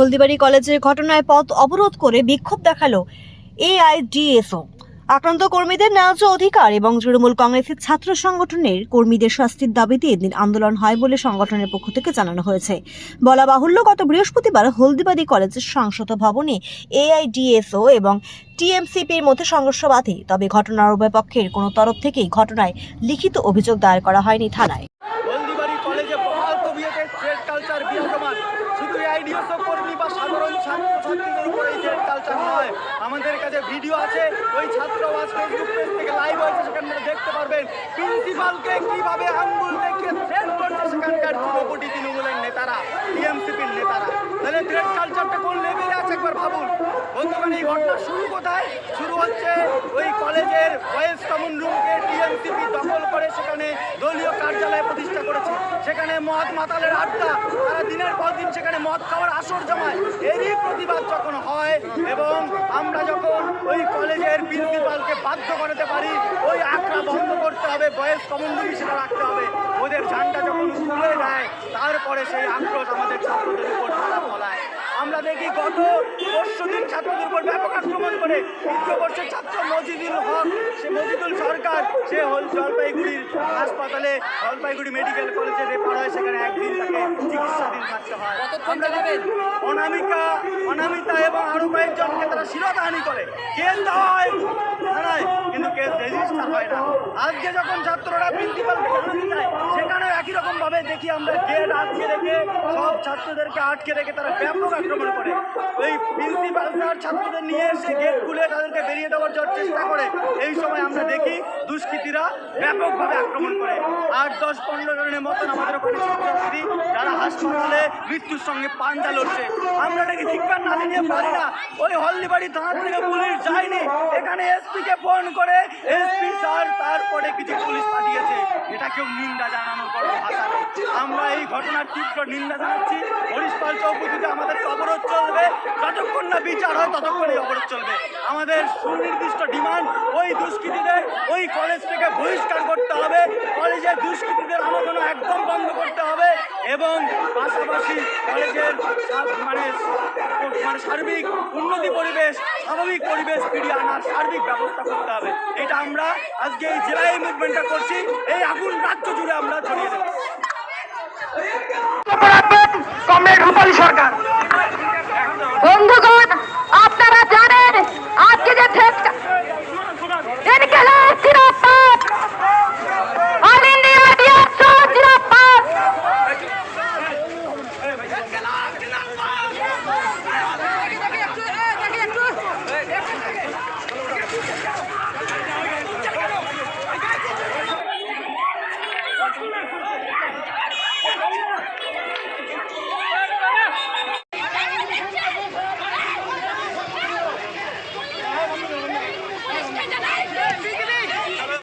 হলদিবাড়ি কলেজের ঘটনায় পথ অবরোধ করে বিক্ষোভ দেখাল এআইডিএসও। আক্রান্ত কর্মীদের ন্যায্য অধিকার এবং তৃণমূল কংগ্রেসের ছাত্র সংগঠনের কর্মীদের শাস্তির দাবিতে এদিন আন্দোলন হয় বলে সংগঠনের পক্ষ থেকে জানানো হয়েছে। বলা বাহুল্য, গত বৃহস্পতিবার হলদিবাড়ি কলেজের সংসদ ভবনে এআইডিএসও এবং টিএমসিপির মধ্যে সংঘর্ষ বাধে। তবে ঘটনার উভয় পক্ষের কোনো তরফ থেকেই ঘটনায় লিখিত অভিযোগ দায়ের করা হয়নি থানায়। কালচার নয় আমাদের কাছে ভিডিও আছে ওই ছাত্রবাস ফেসবুক পেজ থেকে লাইভ হয়েছে সেখানে থেকে দেখতে পারবেন। প্রিন্সিপালকে কীভাবে আঙ্গুল দেখিয়ে থ্রেট করছে সেখানকার যুবকটি তৃণমূলের নেতারা। টিএমসিপির নেতারা। তাহলে থ্রেট কালচারটা কোন লেভেলে আছে একবার ভাবুন। বন্ধুগণ এই ঘটনা শুরু কোথায়? শুরু হচ্ছে ওই কলেজের দখল করে সেখানে দলীয় কার্যালয় প্রতিষ্ঠা করেছে। সেখানে মদ মাতালের আড্ডা, তারা দিনের পর দিন সেখানে মদ খাওয়ার আসর জমায়। এরই প্রতিবাদ যখন হয় এবং আমরা যখন ওই কলেজের প্রিন্সিপালকে বাধ্য করাতে পারি, ওই আখড়া বন্ধ করতে হবে বয়স কমন রুম সেটা রাখতে হবে। ওদের ঝান্ডা যখন তুলে দেয় তারপরে সেই আক্রোশ আমাদের ছাত্রদের উপর তারা ফলায় আমরা দেখি গত পরশু দিন ছাত্রদের উপর ব্যাপক আক্রমণ করে বর্ষের ছাত্র মজিদুল হক সে মজিদুল সরকার সে হল জলপাইগুড়ির হাসপাতালে জলপাইগুড়ি মেডিকেল কলেজে রেফার হয় সেখানে একদিন তাকে চিকিৎসাধীন থাকতে হয়। আমরা অনামিকা অনামিতা এবং আরও কয়েকজনকে তারা শিরোধানি করে। কেস দেওয়া হয় থানায় কিন্তু কেস রেজিস্টার হয় না। আজকে যখন ছাত্ররা প্রিন্সিপালকে জানাতে যায় ভাবে দেখি আমরা গেট আটকে রেখে সব ছাত্রদেরকে আটকে রেখে তারা ব্যাপক আক্রমণ করে। ওই প্রিন্সিপাল স্যার ছাত্রদের নিয়ে এসে গেট খুলে তাদেরকে বেরিয়ে দেওয়ার জন্য চেষ্টা করে। এই সময় আমরা দেখি দুষ্কৃতীরা ব্যাপকভাবে আক্রমণ করে। আট, দশ, পনেরো জনের মতন আমাদের ওখানে ছাত্রছাত্রী যারা হাসপাতালে মৃত্যুর সঙ্গে পাঞ্জা লড়ছে। আমরা নাকি ধিক্কার না জানিয়ে পারি না। ওই হলদিবাড়ি থানা থেকে পুলিশ যায়নি। এখানে এসপি কে ফোন করে এসপি স্যার তারপরে কিছু পুলিশ পাঠিয়েছে। এটা কেউ নিন্দা জানানোর কোনো ভাষা আমরা এই ঘটনার তীব্র নিন্দা জানাচ্ছি। হরিশপাল চৌপতিতে আমাদের অবরোধ চলবে। যতক্ষণ না বিচার হয়, ততক্ষণ এই অবরোধ চলবে। আমাদের সুনির্দিষ্ট ডিমান্ড ওই দুষ্কৃতীদের, ওই কলেজ থেকে বহিষ্কার করতে হবে। কলেজের দুষ্কৃতীদের আলোচনা একদম বন্ধ করতে হবে এবং পাশাপাশি কলেজের মানে মানে সার্বিক উন্নতি পরিবেশ, স্বাভাবিক পরিবেশ ফিরিয়ে আনার সার্বিক ব্যবস্থা করতে হবে। এটা আমরা আজকে এই জেলায় মুভমেন্টটা করছি। এই আগুন রাজ্য জুড়ে আমরা রূপালী সরকার বন্ধুগণ আপনারা জানেন আজকে যে